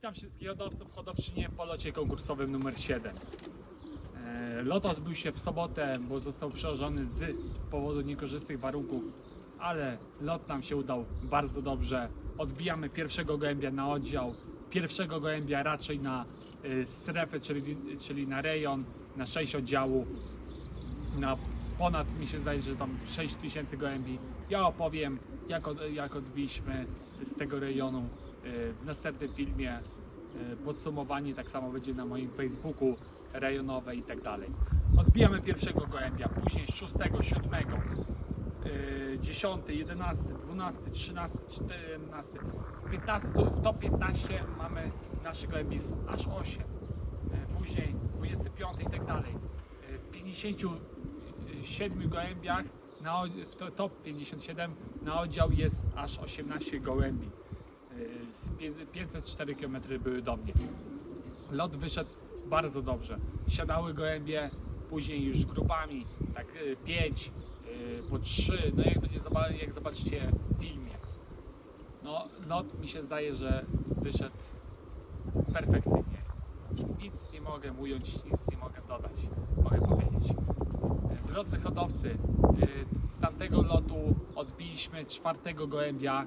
Witam wszystkich hodowców w hodowczynie po locie konkursowym numer 7. E, Lot odbył się w sobotę, bo został przełożony z powodu niekorzystnych warunków, ale lot nam się udał bardzo dobrze. Odbijamy pierwszego gołębia na oddział, pierwszego gołębia raczej na e, strefę, czyli, czyli na rejon, na 6 oddziałów, na ponad, mi się zdaje, że tam 6 tysięcy gołębi. Ja opowiem, jak, od, jak odbiliśmy z tego rejonu w następnym filmie. E, Podsumowanie tak samo będzie na moim Facebooku rejonowe i tak dalej. Odbijamy pierwszego gołębia, później 6, 7, e, 10, 11, 12, 13, 14. W, 15, w top 15 mamy naszych gołębi jest aż 8. E, Później 25 i tak dalej. W 57 gołębiach na, w to- top 57 na oddział jest aż 18 gołębi. E, Z pię- 504 km były do mnie. Lot wyszedł bardzo dobrze. Siadały gołębie, później już grupami, tak 5, po 3, no jak będzie jak zobaczycie w filmie. No lot mi się zdaje, że wyszedł perfekcyjnie. Nic nie mogę ująć, nic nie mogę dodać, mogę powiedzieć. E, Drodzy hodowcy, z tamtego lotu odbiliśmy czwartego gołębia,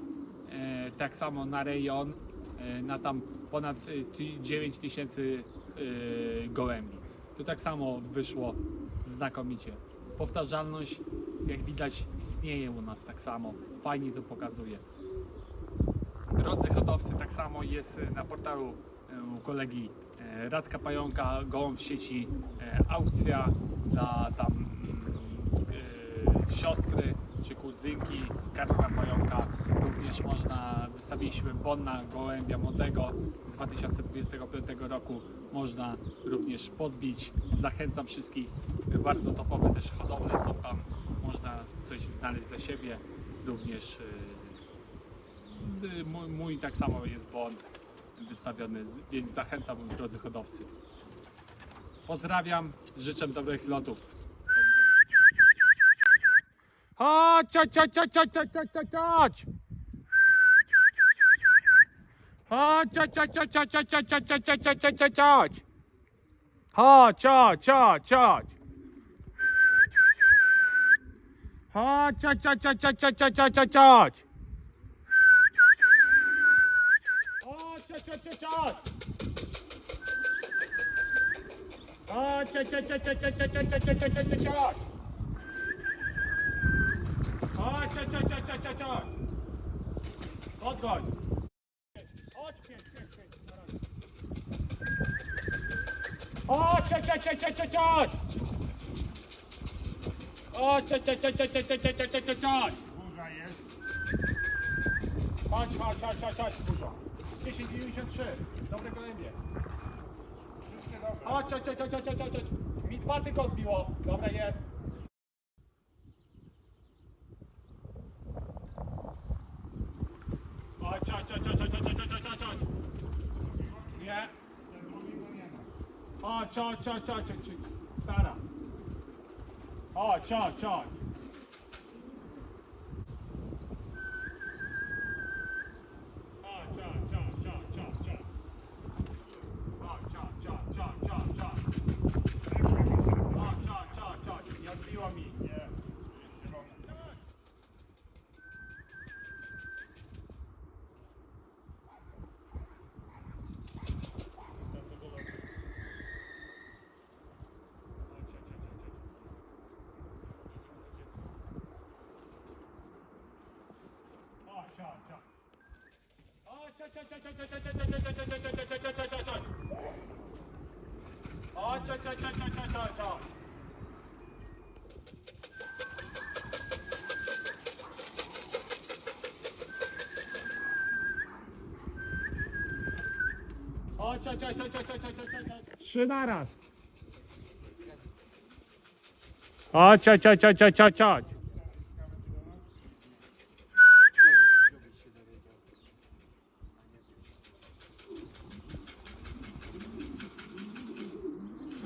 tak samo na rejon, e, na tam ponad e, ty- 9 tysięcy e, gołębi. Tu tak samo wyszło znakomicie. Powtarzalność, jak widać, istnieje u nas tak samo. Fajnie to pokazuje. Drodzy hodowcy, tak samo jest e, na portalu e, u kolegi e, Radka Pająka, gołąb w sieci, e, aukcja dla tam mm, e, siostry czy kuzynki Karla Pająka. Można, wystawiliśmy bon na gołębia młodego z 2025 roku. Można również podbić. Zachęcam wszystkich. Bardzo topowe też hodowle są tam. Można coś znaleźć dla siebie. Również e, Y, Mój, mój tak samo jest bon wystawiony, więc zachęcam drodzy hodowcy. Pozdrawiam, życzę dobrych lotów. Chodź, chodź, chodź, chodź, chodź, chodź, chodź, chodź, chodź. Chodź, chodź, chodź, chodź, chodź, chodź, chodź, chodź, chodź, chodź, chodź, chodź, chodź. Chodź, chodź, chodź, chodź. Chodź, chodź, chodź, chodź, chodź, chodź, chodź, chodź, chodź, chodź. Chodź, chodź, chodź, chodź, chodź. Chodź, chodź, chodź, chodź, chodź, chodź, chodź, chodź, chodź, chodź, chodź, chodź. Chodź, chodź, chodź, chodź, chodź, chodź, chodź. Podgoń. Chodź, Chodź, chodź, chodź, chodź, chodź, chodź, chodź. Chodź, chodź, chodź, chodź, chodź, chodź, chodź, chodź, chodź, chodź. Burza jest. Chodź, chodź, chodź, chodź, chodź, dużo. 10,93. Dobre gołębie. Wszystkie dobre. Chodź, chodź, chodź, chodź, chodź, chodź, chodź. Mi dwa tylko odbiło. Dobra, jest. charge, charge, charge, charge, charge, charge. Para. Oh, charge, charge. Chodź, chodź, chodź, chodź, chodź, chodź, chodź, chodź, chodź, chodź, chodź, chodź, chodź, chodź, chodź, chodź. Chodź, chodź, chodź, chodź, chodź, chodź, chodź, chodź. Chodź, chodź, chodź, chodź, chodź, chodź, chodź, chodź, chodź. Trzy naraz. Chodź, chodź, chodź, chodź, chodź,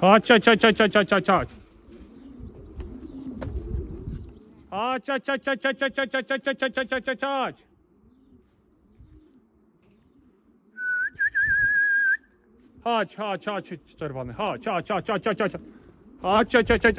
chodź, chodź. Chodź, chodź, chodź, chodź, chodź, chodź, chodź, chodź. Chodź, chodź, chodź, chodź, chodź, chodź, chodź, chodź, chodź, chodź, chodź, chodź, chodź, chodź. Chodź, chodź, chodź, czerwony, chodź, chodź, chodź, chodź, chodź, chodź, chodź, chodź, chodź, chodź.